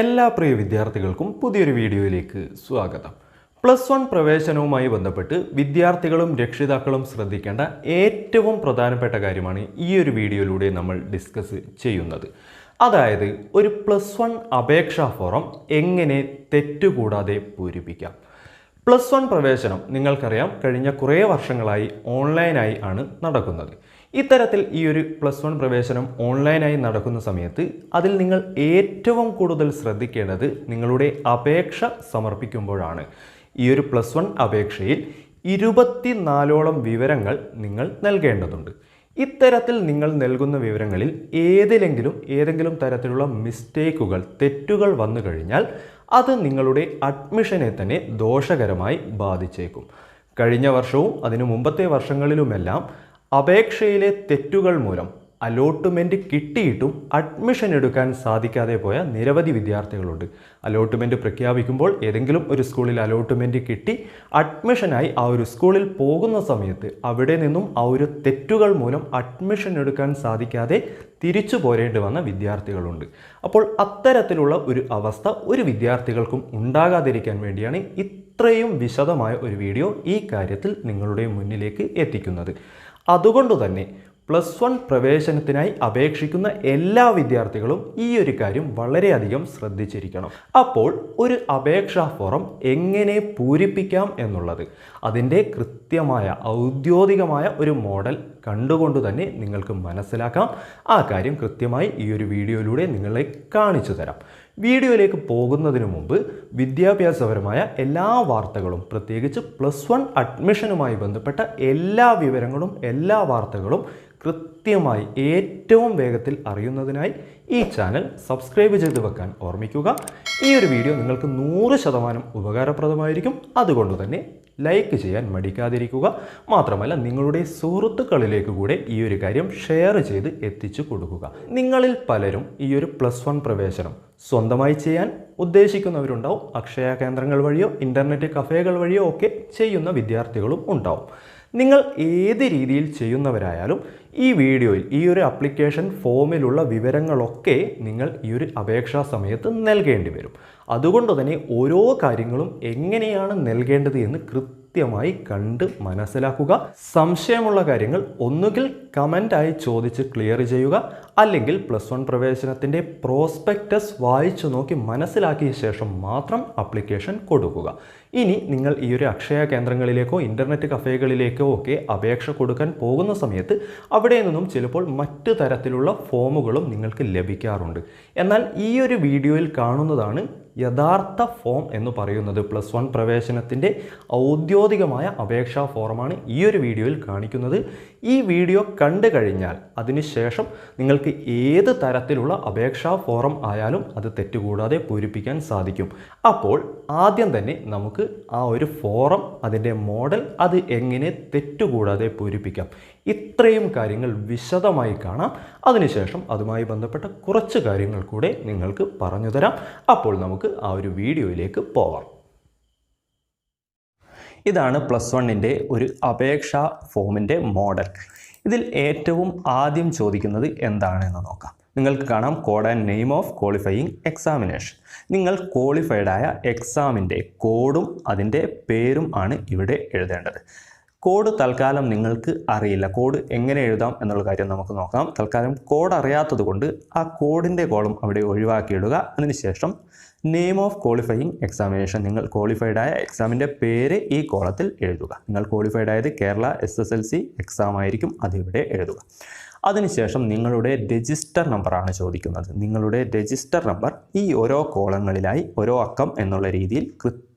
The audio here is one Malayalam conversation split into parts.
എല്ലാ പ്രിയ വിദ്യാർത്ഥികൾക്കും പുതിയൊരു വീഡിയോയിലേക്ക് സ്വാഗതം. പ്ലസ് വൺ പ്രവേശനവുമായി ബന്ധപ്പെട്ട് വിദ്യാർത്ഥികളും രക്ഷിതാക്കളും ശ്രദ്ധിക്കേണ്ട ഏറ്റവും പ്രധാനപ്പെട്ട കാര്യമാണ് ഈ ഒരു വീഡിയോയിലൂടെ നമ്മൾ ഡിസ്കസ് ചെയ്യുന്നത്. അതായത് ഒരു പ്ലസ് വൺ അപേക്ഷാ ഫോറം എങ്ങനെ തെറ്റുകൂടാതെ പൂരിപ്പിക്കാം. പ്ലസ് വൺ പ്രവേശനം നിങ്ങൾക്കറിയാം കഴിഞ്ഞ കുറേ വർഷങ്ങളായി ഓൺലൈനായി ആണ് നടക്കുന്നത്. ഇത്തരത്തിൽ ഈ ഒരു പ്ലസ് വൺ പ്രവേശനം ഓൺലൈനായി നടക്കുന്ന സമയത്ത് അതിൽ നിങ്ങൾ ഏറ്റവും കൂടുതൽ ശ്രദ്ധിക്കേണ്ടത് നിങ്ങളുടെ അപേക്ഷ സമർപ്പിക്കുമ്പോഴാണ്. ഈ ഒരു പ്ലസ് വൺ അപേക്ഷയിൽ ഇരുപത്തിനാലോളം വിവരങ്ങൾ നിങ്ങൾ നൽകേണ്ടതുണ്ട്. ഇത്തരത്തിൽ നിങ്ങൾ നൽകുന്ന വിവരങ്ങളിൽ ഏതിലെങ്കിലും ഏതെങ്കിലും തരത്തിലുള്ള മിസ്റ്റേക്കുകൾ തെറ്റുകൾ വന്നു കഴിഞ്ഞാൽ അത് നിങ്ങളുടെ അഡ്മിഷനെ തന്നെ ദോഷകരമായി ബാധിച്ചേക്കും. കഴിഞ്ഞ വർഷവും അതിനു മുമ്പത്തെ വർഷങ്ങളിലുമെല്ലാം അപേക്ഷയിലെ തെറ്റുകൾ മൂലം അലോട്ട്മെന്റ് കിട്ടിയിട്ടും അഡ്മിഷൻ എടുക്കാൻ സാധിക്കാതെ പോയ നിരവധി വിദ്യാർത്ഥികളുണ്ട്. അലോട്ട്മെന്റ് പ്രഖ്യാപിക്കുമ്പോൾ ഏതെങ്കിലും ഒരു സ്കൂളിൽ അലോട്ട്മെന്റ് കിട്ടി അഡ്മിഷനായി ആ ഒരു സ്കൂളിൽ പോകുന്ന സമയത്ത് അവിടെ നിന്നും ആ ഒരു തെറ്റുകൾ മൂലം അഡ്മിഷൻ എടുക്കാൻ സാധിക്കാതെ തിരിച്ചു പോരേണ്ടി വന്ന വിദ്യാർത്ഥികളുണ്ട്. അപ്പോൾ അത്തരത്തിലുള്ള ഒരു അവസ്ഥ ഒരു വിദ്യാർത്ഥികൾക്കും ഉണ്ടാകാതിരിക്കാൻ വേണ്ടിയാണ് ഇത്രയും വിശദമായ ഒരു വീഡിയോ ഈ കാര്യത്തിൽ നിങ്ങളുടെ മുന്നിലേക്ക് എത്തിക്കുന്നത്. അതുകൊണ്ട് തന്നെ പ്ലസ് വൺ പ്രവേശനത്തിനായി അപേക്ഷിക്കുന്ന എല്ലാ വിദ്യാർത്ഥികളും ഈ ഒരു കാര്യം വളരെയധികം ശ്രദ്ധിച്ചിരിക്കണം. അപ്പോൾ ഒരു അപേക്ഷാ ഫോറം എങ്ങനെ പൂരിപ്പിക്കാം എന്നുള്ളത് അതിന്റെ കൃത്യമായ ഔദ്യോഗികമായ ഒരു മോഡൽ കണ്ടുകൊണ്ട് തന്നെ നിങ്ങൾക്ക് മനസ്സിലാക്കാം. ആ കാര്യം കൃത്യമായി ഈ ഒരു വീഡിയോയിലൂടെ നിങ്ങളെ കാണിച്ചു തരാം. വീഡിയോയിലേക്ക് പോകുന്നതിന് മുമ്പ് വിദ്യാഭ്യാസപരമായ എല്ലാ വാർത്തകളും പ്രത്യേകിച്ച് പ്ലസ് വൺ അഡ്മിഷനുമായി ബന്ധപ്പെട്ട എല്ലാ വിവരങ്ങളും എല്ലാ വാർത്തകളും കൃത്യമായി ഏറ്റവും വേഗത്തിൽ അറിയുന്നതിനായി ഈ ചാനൽ സബ്സ്ക്രൈബ് ചെയ്ത് വെക്കാൻ ഓർമ്മിക്കുക. ഈ ഒരു വീഡിയോ നിങ്ങൾക്ക് നൂറ് ശതമാനം ഉപകാരപ്രദമായിരിക്കും. അതുകൊണ്ട് തന്നെ ലൈക്ക് ചെയ്യാൻ മടിക്കാതിരിക്കുക. മാത്രമല്ല നിങ്ങളുടെ സുഹൃത്തുക്കളിലേക്ക് കൂടെ ഈ ഒരു കാര്യം ഷെയർ ചെയ്ത് എത്തിച്ചു കൊടുക്കുക. നിങ്ങളിൽ പലരും ഈ ഒരു പ്ലസ് വൺ പ്രവേശനം സ്വന്തമായി ചെയ്യാൻ ഉദ്ദേശിക്കുന്നവരുണ്ടാവും. അക്ഷയ കേന്ദ്രങ്ങൾ വഴിയോ ഇന്റർനെറ്റ് കഫേകൾ വഴിയോ ഒക്കെ ചെയ്യുന്ന വിദ്യാർത്ഥികളും ഉണ്ടാവും. നിങ്ങൾ ഏത് രീതിയിൽ ചെയ്യുന്നവരായാലും ഈ വീഡിയോയിൽ ഈ ഒരു അപ്ലിക്കേഷൻ ഫോമിലുള്ള വിവരങ്ങളൊക്കെ നിങ്ങൾ ഈ ഒരു അപേക്ഷാ സമയത്ത് നൽകേണ്ടി വരും. അതുകൊണ്ട് തന്നെ ഓരോ കാര്യങ്ങളും എങ്ങനെയാണ് നൽകേണ്ടത് എന്ന് കൃത്യമായി കണ്ട് മനസ്സിലാക്കുക. സംശയമുള്ള കാര്യങ്ങൾ ഒന്നുകിൽ കമന്റായി ചോദിച്ച് ക്ലിയർ ചെയ്യുക. അല്ലെങ്കിൽ പ്ലസ് വൺ പ്രവേശനത്തിന്റെ പ്രോസ്പെക്റ്റസ് വായിച്ചു നോക്കി മനസ്സിലാക്കിയ ശേഷം മാത്രം അപ്ലിക്കേഷൻ കൊടുക്കുക. ഇനി നിങ്ങൾ ഈ ഒരു അക്ഷയ കേന്ദ്രങ്ങളിലേക്കോ ഇന്റർനെറ്റ് കഫേകളിലേക്കോ ഒക്കെ അപേക്ഷ കൊടുക്കാൻ പോകുന്ന സമയത്ത് അവിടെ നിന്നും ചിലപ്പോൾ മറ്റു തരത്തിലുള്ള ഫോമുകളും നിങ്ങൾക്ക് ലഭിക്കാറുണ്ട്. എന്നാൽ ഈ ഒരു വീഡിയോയിൽ കാണുന്നതാണ് യഥാർത്ഥ ഫോം എന്ന് പറയുന്നത്. പ്ലസ് വൺ പ്രവേശനത്തിന്റെ ഔദ്യോഗികമായ അപേക്ഷാ ഫോറമാണ് ഈ ഒരു വീഡിയോയിൽ കാണിക്കുന്നത്. ഈ വീഡിയോ കണ്ടു കഴിഞ്ഞാൽ അതിനുശേഷം നിങ്ങൾക്ക് ഏത് തരത്തിലുള്ള അപേക്ഷാ ഫോറം ആയാലും അത് തെറ്റുകൂടാതെ പൂരിപ്പിക്കാൻ സാധിക്കും. അപ്പോൾ ആദ്യം തന്നെ നമുക്ക് ആ ഒരു ഫോറം അതിന്റെ മോഡൽ അത് എങ്ങനെ തെറ്റുകൂടാതെ പൂരിപ്പിക്കാം. ഇത്രയും കാര്യങ്ങൾ വിശദമായി കാണാം. അതിനുശേഷം അതുമായി ബന്ധപ്പെട്ട കുറച്ച് കാര്യങ്ങൾ കൂടെ നിങ്ങൾക്ക് പറഞ്ഞു തരാം. അപ്പോൾ നമുക്ക് ആ ഒരു വീഡിയോയിലേക്ക് പോവാം. ഇതാണ് പ്ലസ് വണ്ണിന്റെ ഒരു അപേക്ഷാ ഫോമിന്റെ മോഡൽ ഇതിൽ ഏറ്റവും ആദ്യം ചോദിക്കുന്നത് എന്താണെന്ന് നോക്കാം. നിങ്ങൾക്ക് കാണാം code and name of qualifying examination നിങ്ങൾ ക്വാളിഫൈഡായ എക്സാമിന്റെ കോഡും അതിന്റെ പേരും ആണ് ഇവിടെ എഴുതേണ്ടത്. കോഡ് തൽക്കാലം നിങ്ങൾക്ക് അറിയില്ല. കോഡ് എങ്ങനെ എഴുതാം എന്നുള്ള കാര്യം നമുക്ക് നോക്കാം. തൽക്കാലം കോഡ് അറിയാത്തത് കൊണ്ട് ആ കോഡിന്റെ കോളം അവിടെ ഒഴിവാക്കിയിടുക. അതിനുശേഷം നെയിം ഓഫ് ക്വാളിഫയിങ് എക്സാമിനേഷൻ നിങ്ങൾ ക്വാളിഫൈഡ് ആയ എക്സാമിന്റെ പേര് ഈ കോളത്തിൽ എഴുതുക. നിങ്ങൾ ക്വാളിഫൈഡ് ആയത് Kerala S S L C exam ആയിരിക്കും അതിവിടെ എഴുതുക. അതിനുശേഷം നിങ്ങളുടെ രജിസ്റ്റർ നമ്പറാണ് ചോദിക്കുന്നത്. നിങ്ങളുടെ രജിസ്റ്റർ നമ്പർ ഈ ഓരോ കോളങ്ങളിലായി ഓരോ അക്കം എന്നുള്ള രീതിയിൽ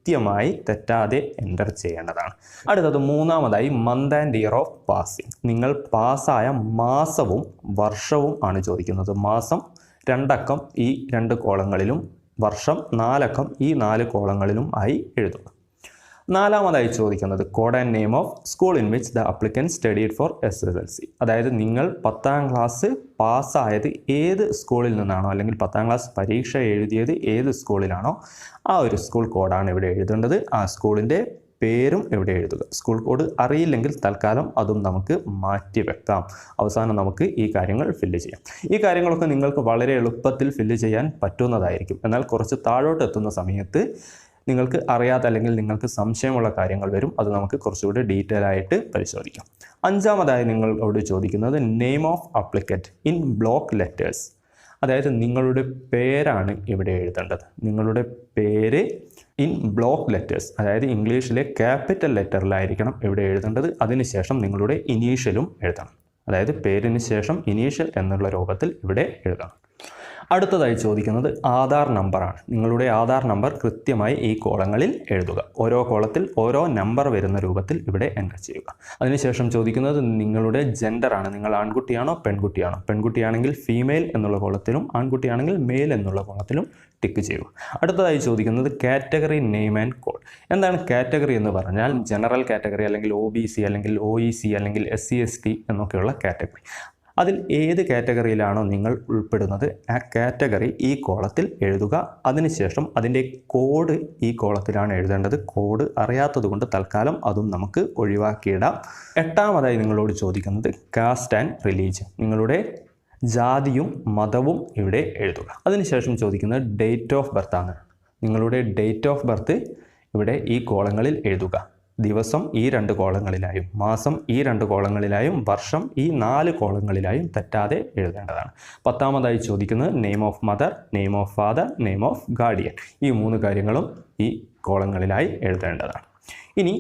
കൃത്യമായി തെറ്റാതെ എന്റർ ചെയ്യേണ്ടതാണ്. അടുത്തത് മൂന്നാമതായി month and year of passing നിങ്ങൾ പാസ്സായ മാസവും വർഷവും ആണ് ചോദിക്കുന്നത്. മാസം രണ്ടക്കം ഈ രണ്ട് കോളങ്ങളിലും വർഷം നാലക്കം ഈ നാല് കോളങ്ങളിലും ആയി എഴുതുക നാലാമതായി ചോദിക്കുന്നത് code and name of school in which the applicant studied for S S L C അതായത് നിങ്ങൾ പത്താം ക്ലാസ് പാസ്സായത് ഏത് സ്കൂളിൽ നിന്നാണോ അല്ലെങ്കിൽ പത്താം ക്ലാസ് പരീക്ഷ എഴുതിയത് ഏത് സ്കൂളിലാണോ ആ ഒരു സ്കൂൾ കോഡാണ് ഇവിടെ എഴുതേണ്ടത്. ആ സ്കൂളിന്റെ പേരും ഇവിടെ എഴുതുക. സ്കൂൾ കോഡ് അറിയില്ലെങ്കിൽ തൽക്കാലം അതും നമുക്ക് മാറ്റി വെക്കാം. അവസാനം നമുക്ക് ഈ കാര്യങ്ങൾ ഫില്ല് ചെയ്യാം. ഈ കാര്യങ്ങളൊക്കെ നിങ്ങൾക്ക് വളരെ എളുപ്പത്തിൽ ഫില്ല് ചെയ്യാൻ പറ്റുന്നതായിരിക്കും. എന്നാൽ കുറച്ച് താഴോട്ട് എത്തുന്ന സമയത്ത് നിങ്ങൾക്ക് അറിയാത്ത അല്ലെങ്കിൽ നിങ്ങൾക്ക് സംശയമുള്ള കാര്യങ്ങൾ വരും. അത് നമുക്ക് കുറച്ചുകൂടി ഡീറ്റെയിൽ ആയിട്ട് പരിശോധിക്കാം. അഞ്ചാമതായി നിങ്ങളോട് ചോദിക്കുന്നത് name of applicant in block letters അതായത് നിങ്ങളുടെ പേരാണ് ഇവിടെ എഴുതേണ്ടത്. നിങ്ങളുടെ പേര് ഇൻ ബ്ലോക്ക് ലെറ്റേഴ്സ് അതായത് ഇംഗ്ലീഷിലെ ക്യാപിറ്റൽ ലെറ്ററിലായിരിക്കണം ഇവിടെ എഴുതേണ്ടത്. അതിനുശേഷം നിങ്ങളുടെ ഇനീഷ്യലും എഴുതണം. അതായത് പേരിന് ശേഷം ഇനീഷ്യൽ എന്നുള്ള രൂപത്തിൽ ഇവിടെ എഴുതണം. അടുത്തതായി ചോദിക്കുന്നത് ആധാർ നമ്പറാണ്. നിങ്ങളുടെ ആധാർ നമ്പർ കൃത്യമായി ഈ കോളങ്ങളിൽ എഴുതുക. ഓരോ കോളത്തിൽ ഓരോ നമ്പർ വരുന്ന രൂപത്തിൽ ഇവിടെ എന്റർ ചെയ്യുക. അതിനുശേഷം ചോദിക്കുന്നത് നിങ്ങളുടെ ജെൻഡറാണ്. നിങ്ങൾ ആൺകുട്ടിയാണോ പെൺകുട്ടിയാണോ? പെൺകുട്ടിയാണെങ്കിൽ ഫീമെയിൽ എന്നുള്ള കോളത്തിലും ആൺകുട്ടിയാണെങ്കിൽ മെയിൽ എന്നുള്ള കോളത്തിലും ടിക്ക് ചെയ്യുക. അടുത്തതായി ചോദിക്കുന്നത് കാറ്റഗറി നെയിം ആൻഡ് കോഡ്. എന്താണ് കാറ്റഗറി എന്ന് പറഞ്ഞാൽ ജനറൽ കാറ്റഗറി അല്ലെങ്കിൽ ഒ ബി സി അല്ലെങ്കിൽ ഒ ഇ സി അല്ലെങ്കിൽ എസ് സി എസ് ടി എന്നൊക്കെയുള്ള കാറ്റഗറി. അതിൽ ഏത് കാറ്റഗറിയിലാണോ നിങ്ങൾ ഉൾപ്പെടുന്നത് ആ കാറ്റഗറി ഈ കോളത്തിൽ എഴുതുക. അതിനുശേഷം അതിന്റെ കോഡ് ഈ കോളത്തിലാണ് എഴുതേണ്ടത്. കോഡ് അറിയാത്തതുകൊണ്ട് തൽക്കാലം അതും നമുക്ക് ഒഴിവാക്കിയിടാം. എട്ടാമതായി നിങ്ങളോട് ചോദിക്കുന്നത് കാസ്റ്റ് ആൻഡ് റിലീജിയൻ. നിങ്ങളുടെ ജാതിയും മതവും ഇവിടെ എഴുതുക. അതിനുശേഷം ചോദിക്കുന്നത് ഡേറ്റ് ഓഫ് ബർത്ത് ആണ്. നിങ്ങളുടെ ഡേറ്റ് ഓഫ് ബർത്ത് ഇവിടെ ഈ കോളങ്ങളിൽ എഴുതുക. ദിവസം ഈ രണ്ട് കോളങ്ങളിലായും മാസം ഈ രണ്ട് കോളങ്ങളിലായും വർഷം ഈ നാല് കോളങ്ങളിലായും തെറ്റാതെ എഴുതേണ്ടതാണ്. പത്താമതായി ചോദിക്കുന്നത് name of mother name of father name of guardian ഈ മൂന്ന് കാര്യങ്ങളും ഈ കോളങ്ങളിലായി എഴുതേണ്ടതാണ്. ഇനി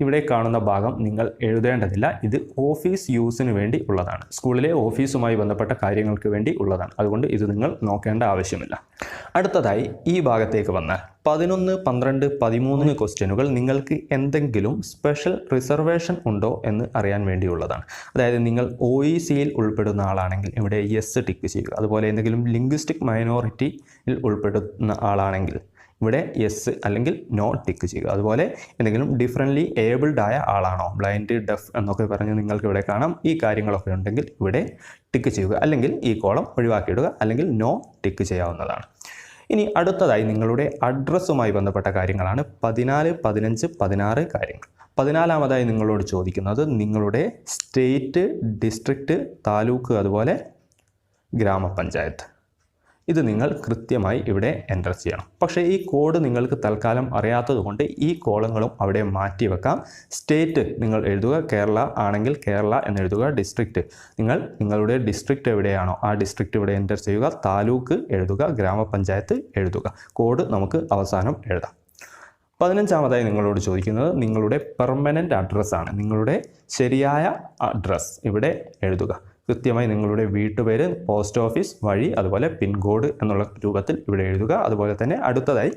ഇവിടെ കാണുന്ന ഭാഗം നിങ്ങൾ എഴുതേണ്ടതില്ല. ഇത് ഓഫീസ് യൂസിന് വേണ്ടി ഉള്ളതാണ്. സ്കൂളിലെ ഓഫീസുമായി ബന്ധപ്പെട്ട കാര്യങ്ങൾക്ക് വേണ്ടി ഉള്ളതാണ്. അതുകൊണ്ട് ഇത് നിങ്ങൾ നോക്കേണ്ട ആവശ്യമില്ല. അടുത്തതായി ഈ ഭാഗത്തേക്ക് വന്നാൽ പതിനൊന്ന് പന്ത്രണ്ട് പതിമൂന്ന് ക്വസ്റ്റ്യനുകൾ നിങ്ങൾക്ക് എന്തെങ്കിലും സ്പെഷ്യൽ റിസർവേഷൻ ഉണ്ടോ എന്ന് അറിയാൻ വേണ്ടിയുള്ളതാണ്. അതായത് നിങ്ങൾ ഒ ഇ സിയിൽ ഉൾപ്പെടുന്ന ആളാണെങ്കിൽ ഇവിടെ യെസ് ടിക്ക് ചെയ്യുക. അതുപോലെ എന്തെങ്കിലും ലിംഗ്വിസ്റ്റിക് മൈനോറിറ്റിയിൽ ഉൾപ്പെടുന്ന ആളാണെങ്കിൽ ഇവിടെ യെസ് അല്ലെങ്കിൽ നോ ടിക്ക് ചെയ്യുക. അതുപോലെ എന്തെങ്കിലും ഡിഫറെന്റ്ലി ഏബിൾഡ് ആയ ആളാണോ? ബ്ലൈൻഡ് ഡെഫ് എന്നൊക്കെ പറഞ്ഞ് നിങ്ങൾക്ക് ഇവിടെ കാണാം. ഈ കാര്യങ്ങളൊക്കെ ഉണ്ടെങ്കിൽ ഇവിടെ ടിക്ക് ചെയ്യുക. അല്ലെങ്കിൽ ഈ കോളം ഒഴിവാക്കിയിടുക. അല്ലെങ്കിൽ നോ ടിക്ക് ചെയ്യാവുന്നതാണ്. ഇനി അടുത്തതായി നിങ്ങളുടെ അഡ്രസ്സുമായി ബന്ധപ്പെട്ട കാര്യങ്ങളാണ്. പതിനാല് പതിനഞ്ച് പതിനാറ് കാര്യങ്ങൾ. പതിനാലാമതായി നിങ്ങളോട് ചോദിക്കുന്നത് നിങ്ങളുടെ സ്റ്റേറ്റ് ഡിസ്ട്രിക്റ്റ് താലൂക്ക് അതുപോലെ ഗ്രാമപഞ്ചായത്ത്. ഇത് നിങ്ങൾ കൃത്യമായി ഇവിടെ എന്റർ ചെയ്യണം. പക്ഷേ ഈ കോഡ് നിങ്ങൾക്ക് തൽക്കാലം അറിയാത്തതുകൊണ്ട് ഈ കോളങ്ങളും അവിടെ മാറ്റി വെക്കാം. സ്റ്റേറ്റ് നിങ്ങൾ എഴുതുക കേരള ആണെങ്കിൽ കേരള എന്ന് എഴുതുക ഡിസ്ട്രിക്റ്റ് നിങ്ങൾ നിങ്ങളുടെ ഡിസ്ട്രിക്റ്റ് എവിടെയാണോ ആ ഡിസ്ട്രിക്റ്റ് ഇവിടെ എന്റർ ചെയ്യുക. താലൂക്ക് എഴുതുക ഗ്രാമപഞ്ചായത്ത് എഴുതുക. കോഡ് നമുക്ക് അവസാനം എഴുതാം. പതിനഞ്ചാമതായി നിങ്ങളോട് ചോദിക്കുന്നത് നിങ്ങളുടെ പെർമനന്റ് അഡ്രസ്സാണ് നിങ്ങളുടെ ശരിയായ അഡ്രസ്സ് ഇവിടെ എഴുതുക. കൃത്യമായി നിങ്ങളുടെ വീട്ടുപേര് പോസ്റ്റ് ഓഫീസ് വഴി അതുപോലെ പിൻകോഡ് എന്നുള്ള രൂപത്തിൽ ഇവിടെ എഴുതുക. അതുപോലെ തന്നെ അടുത്തതായി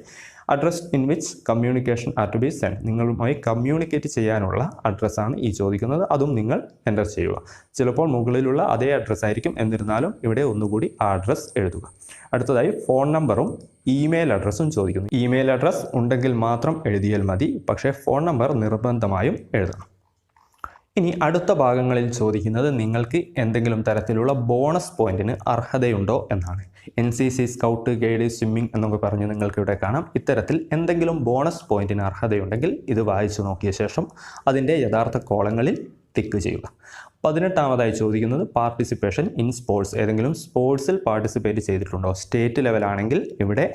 address in which communication are to be send നിങ്ങളുമായി കമ്മ്യൂണിക്കേറ്റ് ചെയ്യാനുള്ള അഡ്രസ്സാണ് ഈ ചോദിക്കുന്നത്. അതും നിങ്ങൾ എന്റർ ചെയ്യുക. ചിലപ്പോൾ മുകളിലുള്ള അതേ അഡ്രസ്സ് ആയിരിക്കും. എന്നിരുന്നാലും ഇവിടെ ഒന്നുകൂടി ആ അഡ്രസ്സ് എഴുതുക. അടുത്തതായി ഫോൺ നമ്പറും ഇമെയിൽ അഡ്രസ്സും ചോദിക്കുന്നു. ഇമെയിൽ അഡ്രസ്സ് ഉണ്ടെങ്കിൽ മാത്രം എഴുതിയാൽ മതി. പക്ഷേ ഫോൺ നമ്പർ നിർബന്ധമായും എഴുതണം. ഇനി അടുത്ത ഭാഗങ്ങളിൽ ചോദിക്കുന്നത് നിങ്ങൾക്ക് എന്തെങ്കിലും തരത്തിലുള്ള ബോണസ് പോയിന്റിന് അർഹതയുണ്ടോ എന്നാണ്. N C C scout guide swimming എന്നൊക്കെ പറഞ്ഞ് നിങ്ങൾക്ക് ഇവിടെ കാണാം. ഇത്തരത്തിൽ എന്തെങ്കിലും ബോണസ് പോയിന്റിന് അർഹതയുണ്ടെങ്കിൽ ഇത് വായിച്ചു നോക്കിയ ശേഷം അതിന്റെ യഥാർത്ഥ കോളങ്ങളിൽ ടിക്ക് ചെയ്യുക. പതിനെട്ടാമതായി ചോദിക്കുന്നത് പാർട്ടിസിപ്പേഷൻ ഇൻ സ്പോർട്സ്. ഏതെങ്കിലും സ്പോർട്സിൽ പാർട്ടിസിപ്പേറ്റ് ചെയ്തിട്ടുണ്ടോ? സ്റ്റേറ്റ് ലെവലാണെങ്കിൽ ഇവിടെ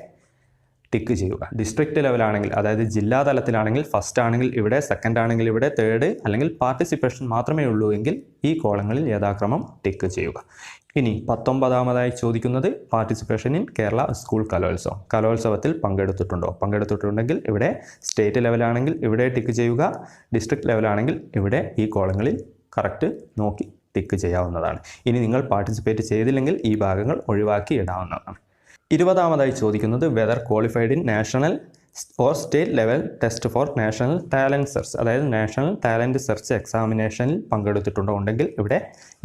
ടിക്ക് ചെയ്യുക. ഡിസ്ട്രിക്ട് ലെവലാണെങ്കിൽ അതായത് ജില്ലാ തലത്തിലാണെങ്കിൽ ഫസ്റ്റ് ആണെങ്കിൽ ഇവിടെ സെക്കൻഡ് ആണെങ്കിൽ ഇവിടെ തേർഡ് അല്ലെങ്കിൽ പാർട്ടിസിപ്പേഷൻ മാത്രമേ ഉള്ളൂ എങ്കിൽ ഈ കോളങ്ങളിൽ യഥാക്രമം ടിക്ക് ചെയ്യുക. ഇനി പത്തൊമ്പതാമതായി ചോദിക്കുന്നത് പാർട്ടിസിപ്പേഷൻ ഇൻ കേരള സ്കൂൾ കലോത്സവം കലോത്സവത്തിൽ പങ്കെടുത്തിട്ടുണ്ടോ? പങ്കെടുത്തിട്ടുണ്ടെങ്കിൽ ഇവിടെ സ്റ്റേറ്റ് ലെവലാണെങ്കിൽ ഇവിടെ ടിക്ക് ചെയ്യുക. ഡിസ്ട്രിക്ട് ലെവലാണെങ്കിൽ ഇവിടെ ഈ കോളങ്ങളിൽ കറക്റ്റ് നോക്കി ടിക്ക് ചെയ്യാവുന്നതാണ്. ഇനി നിങ്ങൾ പാർട്ടിസിപ്പേറ്റ് ചെയ്തില്ലെങ്കിൽ ഈ ഭാഗങ്ങൾ ഒഴിവാക്കി ഇടാവുന്നതാണ്. ഇരുപതാമതായി ചോദിക്കുന്നത് whether qualified in national or state level test for national talent search അതായത് നാഷണൽ ടാലന്റ് സെർച്ച് എക്സാമിനേഷനിൽ പങ്കെടുത്തിട്ടുണ്ടോ ഉണ്ടെങ്കിൽ ഇവിടെ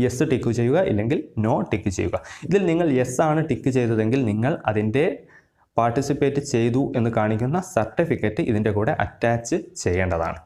യെസ് ടിക്ക് ചെയ്യുക ഇല്ലെങ്കിൽ നോ ടിക്ക് ചെയ്യുക. ഇതിൽ നിങ്ങൾ യെസ് ആണ് ടിക്ക് ചെയ്തതെങ്കിൽ നിങ്ങൾ അതിന്റെ പാർട്ടിസിപ്പേറ്റ് ചെയ്തു എന്ന് കാണിക്കുന്ന സർട്ടിഫിക്കറ്റ് ഇതിന്റെ കൂടെ അറ്റാച്ച് ചെയ്യേണ്ടതാണ്.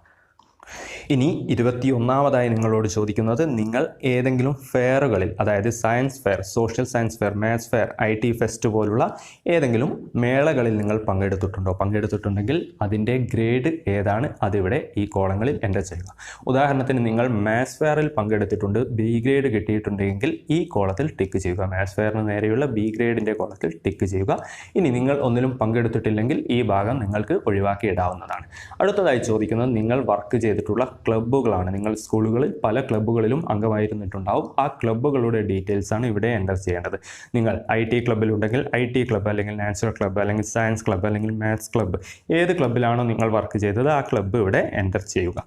ഇനി ഇരുപത്തി ഒന്നാമതായി നിങ്ങളോട് ചോദിക്കുന്നത് നിങ്ങൾ ഏതെങ്കിലും ഫെയറുകളിൽ അതായത് science fair social science fair maths fair I T fest പോലുള്ള ഏതെങ്കിലും മേളകളിൽ നിങ്ങൾ പങ്കെടുത്തിട്ടുണ്ടോ? പങ്കെടുത്തിട്ടുണ്ടെങ്കിൽ അതിന്റെ ഗ്രേഡ് ഏതാണ്? അതിവിടെ ഈ കോളങ്ങളിൽ എന്റർ ചെയ്യുക. ഉദാഹരണത്തിന് നിങ്ങൾ മാത്സ് ഫെയറിൽ പങ്കെടുത്തിട്ടുണ്ട് ബി ഗ്രേഡ് കിട്ടിയിട്ടുണ്ടെങ്കിൽ ഈ കോളത്തിൽ ടിക്ക് ചെയ്യുക. മാത്സ് ഫെയറിന് നേരെയുള്ള ബി ഗ്രേഡിന്റെ കോളത്തിൽ ടിക്ക് ചെയ്യുക. ഇനി നിങ്ങൾ ഒന്നിലും പങ്കെടുത്തിട്ടില്ലെങ്കിൽ ഈ ഭാഗം നിങ്ങൾക്ക് ഒഴിവാക്കി ഇടാവുന്നതാണ് അടുത്തതായി ചോദിക്കുന്നത് നിങ്ങൾ വർക്ക് ചെയ്തിട്ടുള്ള ക്ലബ്ബുകളാണ്. നിങ്ങൾ സ്കൂളുകളിൽ പല ക്ലബ്ബുകളിലും അംഗമായിരുന്നിട്ടുണ്ടാവും. ആ ക്ലബ്ബുകളുടെ ഡീറ്റെയിൽസ് ആണ് ഇവിടെ എന്റർ ചെയ്യേണ്ടത്. നിങ്ങൾ ഐ ടി ക്ലബ്ബിലുണ്ടെങ്കിൽ ഐ ടി ക്ലബ്ബ് അല്ലെങ്കിൽ നാച്ചുറൽ ക്ലബ്ബ് അല്ലെങ്കിൽ സയൻസ് ക്ലബ്ബ് അല്ലെങ്കിൽ മാത്സ് ക്ലബ്ബ് ഏത് ക്ലബ്ബിലാണോ നിങ്ങൾ വർക്ക് ചെയ്തത് ആ ക്ലബ്ബ് ഇവിടെ എന്റർ ചെയ്യുക.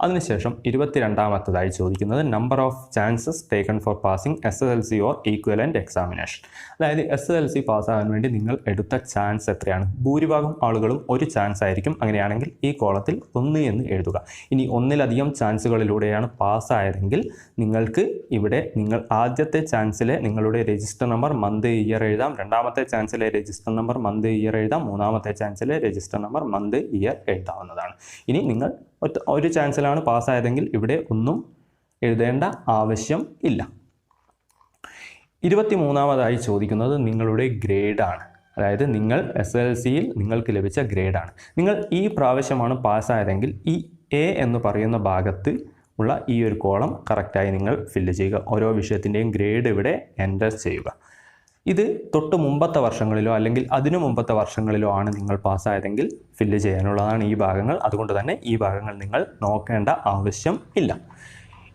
അതിനുശേഷം ഇരുപത്തിരണ്ടാമത്തതായി ചോദിക്കുന്നത് number of chances taken for passing S S L C or equivalent examination അതായത് എസ് എസ് എൽ സി പാസ്സാകാൻ വേണ്ടി നിങ്ങൾ എടുത്ത ചാൻസ് എത്രയാണ്? ഭൂരിഭാഗം ആളുകളും ഒരു ചാൻസ് ആയിരിക്കും. അങ്ങനെയാണെങ്കിൽ ഈ കോളത്തിൽ ഒന്ന് എന്ന് എഴുതുക. ഇനി ഒന്നിലധികം ചാൻസുകളിലൂടെയാണ് പാസ്സായതെങ്കിൽ നിങ്ങൾക്ക് ഇവിടെ നിങ്ങൾ ആദ്യത്തെ ചാൻസിലെ നിങ്ങളുടെ രജിസ്റ്റർ നമ്പർ മന്ത് ഇയർ എഴുതാം. രണ്ടാമത്തെ ചാൻസിലെ രജിസ്റ്റർ നമ്പർ മന്ത് ഇയർ എഴുതാം. മൂന്നാമത്തെ ചാൻസിലെ രജിസ്റ്റർ നമ്പർ മന്ത് ഇയർ എഴുതാവുന്നതാണ്. ഇനി നിങ്ങൾ ഒരു ചാൻസിലാണ് പാസ്സായതെങ്കിൽ ഇവിടെ ഒന്നും എഴുതേണ്ട ആവശ്യം ഇല്ല. ഇരുപത്തി മൂന്നാമതായി ചോദിക്കുന്നത് നിങ്ങളുടെ ഗ്രേഡാണ്. അതായത് നിങ്ങൾ എസ് എൽ സിയിൽ നിങ്ങൾക്ക് ലഭിച്ച ഗ്രേഡാണ്. നിങ്ങൾ ഈ പ്രാവശ്യമാണ് പാസ്സായതെങ്കിൽ ഈ എ എന്ന് പറയുന്ന ഭാഗത്ത് ഉള്ള ഈ ഒരു കോളം കറക്റ്റായി നിങ്ങൾ ഫില്ല് ചെയ്യുക. ഓരോ വിഷയത്തിന്റെയും ഗ്രേഡ് ഇവിടെ എന്റർ ചെയ്യുക. ഇത് തൊട്ട് മുമ്പത്തെ വർഷങ്ങളിലോ അല്ലെങ്കിൽ അതിനു മുമ്പത്തെ വർഷങ്ങളിലോ ആണ് നിങ്ങൾ പാസ്സായതെങ്കിൽ ഫില്ല് ചെയ്യാനുള്ളതാണ് ഈ ഭാഗങ്ങൾ. അതുകൊണ്ട് തന്നെ ഈ ഭാഗങ്ങൾ നിങ്ങൾ നോക്കേണ്ട ആവശ്യം ഇല്ല.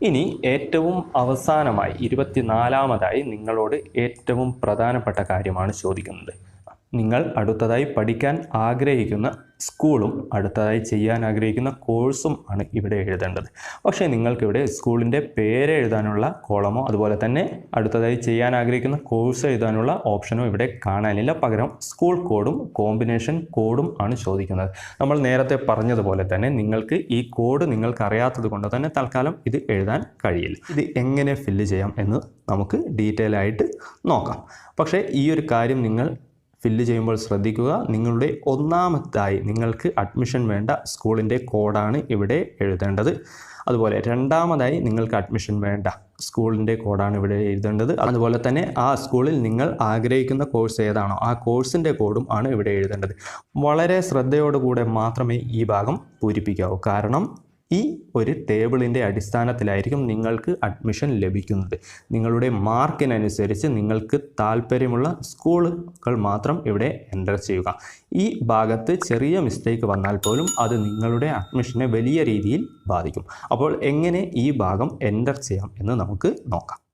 ഇനി ഏറ്റവും അവസാനമായി ഇരുപത്തിനാലാമതായി നിങ്ങളോട് ഏറ്റവും പ്രധാനപ്പെട്ട കാര്യമാണ് ചോദിക്കുന്നത്. നിങ്ങൾ അടുത്തതായി പഠിക്കാൻ ആഗ്രഹിക്കുന്ന സ്കൂളും അടുത്തതായി ചെയ്യാൻ ആഗ്രഹിക്കുന്ന കോഴ്സും ആണ് ഇവിടെ എഴുതേണ്ടത്. പക്ഷേ നിങ്ങൾക്കിവിടെ സ്കൂളിന്റെ പേര് എഴുതാനുള്ള കോളമോ അതുപോലെ തന്നെ അടുത്തതായി ചെയ്യാൻ ആഗ്രഹിക്കുന്ന കോഴ്സ് എഴുതാനുള്ള ഓപ്ഷനോ ഇവിടെ കാണാനില്ല. പകരം സ്കൂൾ കോഡും കോമ്പിനേഷൻ കോഡും ആണ് ചോദിക്കുന്നത്. നമ്മൾ നേരത്തെ പറഞ്ഞതുപോലെ തന്നെ നിങ്ങൾക്ക് ഈ കോഡ് നിങ്ങൾക്ക് അറിയാത്തത് കൊണ്ട് തന്നെ തൽക്കാലം ഇത് എഴുതാൻ കഴിയില്ല. ഇത് എങ്ങനെ ഫില്ല് ചെയ്യാം എന്ന് നമുക്ക് ഡീറ്റെയിൽ ആയിട്ട് നോക്കാം. പക്ഷേ ഈ ഒരു കാര്യം നിങ്ങൾ ഫില്ല് ചെയ്യുമ്പോൾ ശ്രദ്ധിക്കുക. നിങ്ങളുടെ ഒന്നാമതായി നിങ്ങൾക്ക് അഡ്മിഷൻ വേണ്ട സ്കൂളിന്റെ കോഡാണ് ഇവിടെ എഴുതേണ്ടത്. അതുപോലെ രണ്ടാമതായി നിങ്ങൾക്ക് അഡ്മിഷൻ വേണ്ട സ്കൂളിന്റെ കോഡാണ് ഇവിടെ എഴുതേണ്ടത്. അതുപോലെ തന്നെ ആ സ്കൂളിൽ നിങ്ങൾ ആഗ്രഹിക്കുന്ന കോഴ്സ് ഏതാണോ ആ കോഴ്സിന്റെ കോഡും ആണ് ഇവിടെ എഴുതേണ്ടത്. വളരെ ശ്രദ്ധയോടുകൂടെ മാത്രമേ ഈ ഭാഗം പൂരിപ്പിക്കാവൂ. കാരണം ഈ ഒരു ടേബിളിന്റെ അടിസ്ഥാനത്തിലായിരിക്കും നിങ്ങൾക്ക് അഡ്മിഷൻ ലഭിക്കുന്നത്. നിങ്ങളുടെ മാർക്കിനനുസരിച്ച് നിങ്ങൾക്ക് താല്പര്യമുള്ള സ്കൂളുകൾ മാത്രം ഇവിടെ എന്റർ ചെയ്യുക. ഈ ഭാഗത്ത് ചെറിയ മിസ്റ്റേക്ക് വന്നാൽ പോലും അത് നിങ്ങളുടെ അഡ്മിഷനെ വലിയ രീതിയിൽ ബാധിക്കും. അപ്പോൾ എങ്ങനെ ഈ ഭാഗം എന്റർ ചെയ്യാം എന്ന് നമുക്ക് നോക്കാം.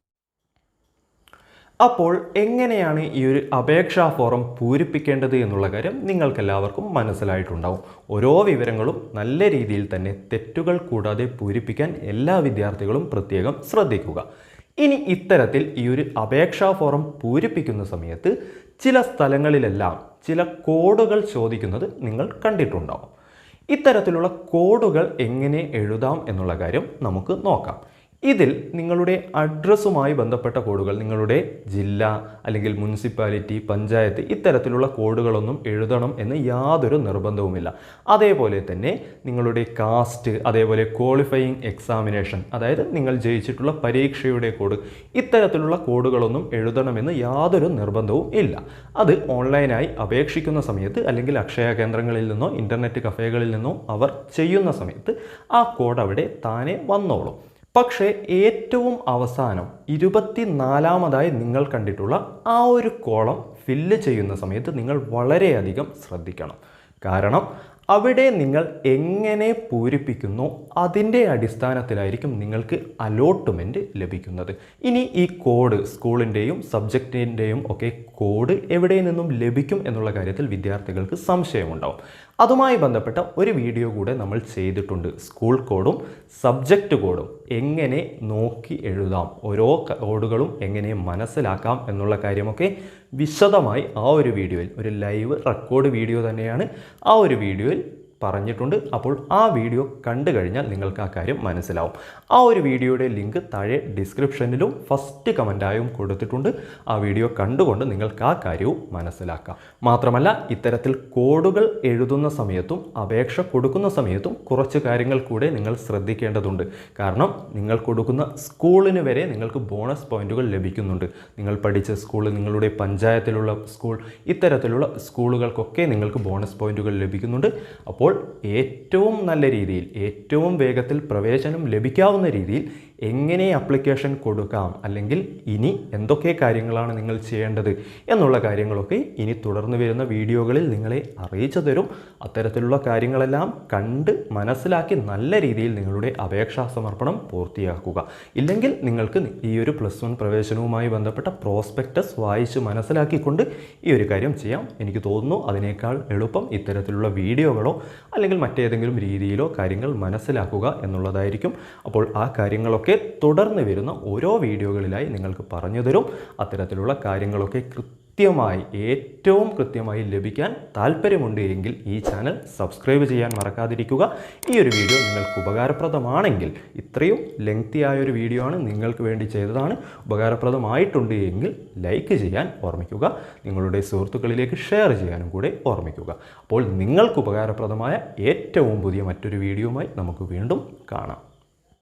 അപ്പോൾ എങ്ങനെയാണ് ഈ ഒരു അപേക്ഷാ ഫോറം പൂരിപ്പിക്കേണ്ടത് എന്നുള്ള കാര്യം നിങ്ങൾക്കെല്ലാവർക്കും മനസ്സിലായിട്ടുണ്ടാവും. ഓരോ വിവരങ്ങളും നല്ല രീതിയിൽ തന്നെ തെറ്റുകൾ കൂടാതെ പൂരിപ്പിക്കാൻ എല്ലാ വിദ്യാർത്ഥികളും പ്രത്യേകം ശ്രദ്ധിക്കുക. ഇനി ഇത്തരത്തിൽ ഈ ഒരു അപേക്ഷാ ഫോറം പൂരിപ്പിക്കുന്ന സമയത്ത് ചില സ്ഥലങ്ങളിലെല്ലാം ചില കോഡുകൾ ചോദിക്കുന്നത് നിങ്ങൾ കണ്ടിട്ടുണ്ടാവും. ഇത്തരത്തിലുള്ള കോഡുകൾ എങ്ങനെ എഴുതാം എന്നുള്ള കാര്യം നമുക്ക് നോക്കാം. ഇതിൽ നിങ്ങളുടെ അഡ്രസ്സുമായി ബന്ധപ്പെട്ട കോഡുകൾ നിങ്ങളുടെ ജില്ല അല്ലെങ്കിൽ മുനിസിപ്പാലിറ്റി പഞ്ചായത്ത് ഇത്തരത്തിലുള്ള കോഡുകളൊന്നും എഴുതണം എന്ന് യാതൊരു നിർബന്ധവുമില്ല. അതേപോലെ തന്നെ നിങ്ങളുടെ കാസ്റ്റ് അതേപോലെ ക്വാളിഫയിങ് എക്സാമിനേഷൻ അതായത് നിങ്ങൾ ജയിച്ചിട്ടുള്ള പരീക്ഷയുടെ കോഡ് ഇത്തരത്തിലുള്ള കോഡുകളൊന്നും എഴുതണമെന്ന് യാതൊരു നിർബന്ധവും ഇല്ല. അത് ഓൺലൈനായി അപേക്ഷിക്കുന്ന സമയത്ത് അല്ലെങ്കിൽ അക്ഷയ കേന്ദ്രങ്ങളിൽ നിന്നോ ഇന്റർനെറ്റ് കഫേകളിൽ നിന്നോ അവർ ചെയ്യുന്ന സമയത്ത് ആ കോഡ് അവിടെ താനെ വന്നോളും. പക്ഷേ ഏറ്റവും അവസാനം ഇരുപത്തിനാലാമതായി നിങ്ങൾ കണ്ടിട്ടുള്ള ആ ഒരു കോളം ഫില്ല് ചെയ്യുന്ന സമയത്ത് നിങ്ങൾ വളരെയധികം ശ്രദ്ധിക്കണം. കാരണം അവിടെ നിങ്ങൾ എങ്ങനെ പൂരിപ്പിക്കുന്നു അതിന്റെ അടിസ്ഥാനത്തിലായിരിക്കും നിങ്ങൾക്ക് അലോട്ട്മെന്റ് ലഭിക്കുന്നത്. ഇനി ഈ കോഡ് സ്കൂളിന്റെയും സബ്ജക്റ്റിന്റെയും ഒക്കെ കോഡ് എവിടെ നിന്നും ലഭിക്കും എന്നുള്ള കാര്യത്തിൽ വിദ്യാർത്ഥികൾക്ക് സംശയമുണ്ടാവും. അതുമായി ബന്ധപ്പെട്ട ഒരു വീഡിയോ കൂടെ നമ്മൾ ചെയ്തിട്ടുണ്ട്. സ്കൂൾ കോഡും സബ്ജക്റ്റ് കോഡും എങ്ങനെ നോക്കി എഴുതാം ഓരോ കോഡുകളും എങ്ങനെ മനസ്സിലാക്കാം എന്നുള്ള കാര്യമൊക്കെ വിശദമായി ആ ഒരു വീഡിയോയിൽ ഒരു ലൈവ് റെക്കോർഡ് വീഡിയോ തന്നെയാണ് ആ ഒരു വീഡിയോയിൽ പറഞ്ഞിട്ടുണ്ട്. അപ്പോൾ ആ വീഡിയോ കണ്ടു കഴിഞ്ഞാൽ നിങ്ങൾക്ക് ആ കാര്യം മനസ്സിലാവും. ആ ഒരു വീഡിയോയുടെ ലിങ്ക് താഴെ ഡിസ്ക്രിപ്ഷനിലും ഫസ്റ്റ് കമന്റായും കൊടുത്തിട്ടുണ്ട്. ആ വീഡിയോ കണ്ടുകൊണ്ട് നിങ്ങൾക്ക് ആ കാര്യവും മനസ്സിലാക്കാം. മാത്രമല്ല ഇത്തരത്തിൽ കോഡുകൾ എഴുതുന്ന സമയത്തും അപേക്ഷ കൊടുക്കുന്ന സമയത്തും കുറച്ച് കാര്യങ്ങൾ കൂടെ നിങ്ങൾ ശ്രദ്ധിക്കേണ്ടതുണ്ട്. കാരണം നിങ്ങൾ കൊടുക്കുന്ന സ്കൂളിന് വരെ നിങ്ങൾക്ക് ബോണസ് പോയിന്റുകൾ ലഭിക്കുന്നുണ്ട്. നിങ്ങൾ പഠിച്ച സ്കൂൾ നിങ്ങളുടെ പഞ്ചായത്തിലുള്ള സ്കൂൾ ഇത്തരത്തിലുള്ള സ്കൂളുകൾക്കൊക്കെ നിങ്ങൾക്ക് ബോണസ് പോയിന്റുകൾ ലഭിക്കുന്നുണ്ട്. അപ്പോൾ ഏറ്റവും നല്ല രീതിയിൽ ഏറ്റവും വേഗത്തിൽ പ്രവേശനം ലഭിക്കാവുന്ന രീതിയിൽ എങ്ങനെ അപ്ലിക്കേഷൻ കൊടുക്കാം? അല്ലെങ്കിൽ ഇനി എന്തൊക്കെ കാര്യങ്ങളാണ് നിങ്ങൾ ചെയ്യേണ്ടത്? എന്നുള്ള കാര്യങ്ങളൊക്കെ ഇനി തുടർന്ന് വരുന്ന വീഡിയോകളിൽ നിങ്ങളെ അറിയിച്ചു തരും. അത്തരത്തിലുള്ള കാര്യങ്ങളെല്ലാം കണ്ട് മനസ്സിലാക്കി നല്ല രീതിയിൽ നിങ്ങളുടെ അപേക്ഷാ സമർപ്പണം പൂർത്തിയാക്കുക. ഇല്ലെങ്കിൽ നിങ്ങൾക്ക് ഈ ഒരു പ്ലസ് വൺ പ്രവേശനവുമായി ബന്ധപ്പെട്ട പ്രോസ്പെക്ടസ് വായിച്ച് മനസ്സിലാക്കിക്കൊണ്ട് ഈ ഒരു കാര്യം ചെയ്യാം. എനിക്ക് തോന്നുന്നു അതിനേക്കാൾ എളുപ്പം ഇത്തരത്തിലുള്ള വീഡിയോകളോ അല്ലെങ്കിൽ മറ്റേതെങ്കിലും രീതിയിലോ കാര്യങ്ങൾ മനസ്സിലാക്കുക എന്നുള്ളതായിരിക്കും. അപ്പോൾ ആ കാര്യങ്ങളൊക്കെ തുടർന്ന് വരുന്ന ഓരോ വീഡിയോകളിലായി നിങ്ങൾക്ക് പറഞ്ഞു തരും. അത്തരത്തിലുള്ള കാര്യങ്ങളൊക്കെ കൃത്യമായി ഏറ്റവും കൃത്യമായി ലഭിക്കാൻ താല്പര്യമുണ്ട് എങ്കിൽ ഈ ചാനൽ സബ്സ്ക്രൈബ് ചെയ്യാൻ മറക്കാതിരിക്കുക. ഈ ഒരു വീഡിയോ നിങ്ങൾക്ക് ഉപകാരപ്രദമാണെങ്കിൽ ഇത്രയും ലെങ്തി ആയ ഒരു വീഡിയോ ആണ് നിങ്ങൾക്ക് വേണ്ടി ചെയ്തതാണ്. ഉപകാരപ്രദമായിട്ടുണ്ട് എങ്കിൽ ലൈക്ക് ചെയ്യാൻ ഓർമ്മിക്കുക. നിങ്ങളുടെ സുഹൃത്തുക്കളിലേക്ക് ഷെയർ ചെയ്യാനും കൂടെ ഓർമ്മിക്കുക. അപ്പോൾ നിങ്ങൾക്ക് ഉപകാരപ്രദമായ ഏറ്റവും പുതിയ മറ്റൊരു വീഡിയോയുമായി നമുക്ക് വീണ്ടും കാണാം.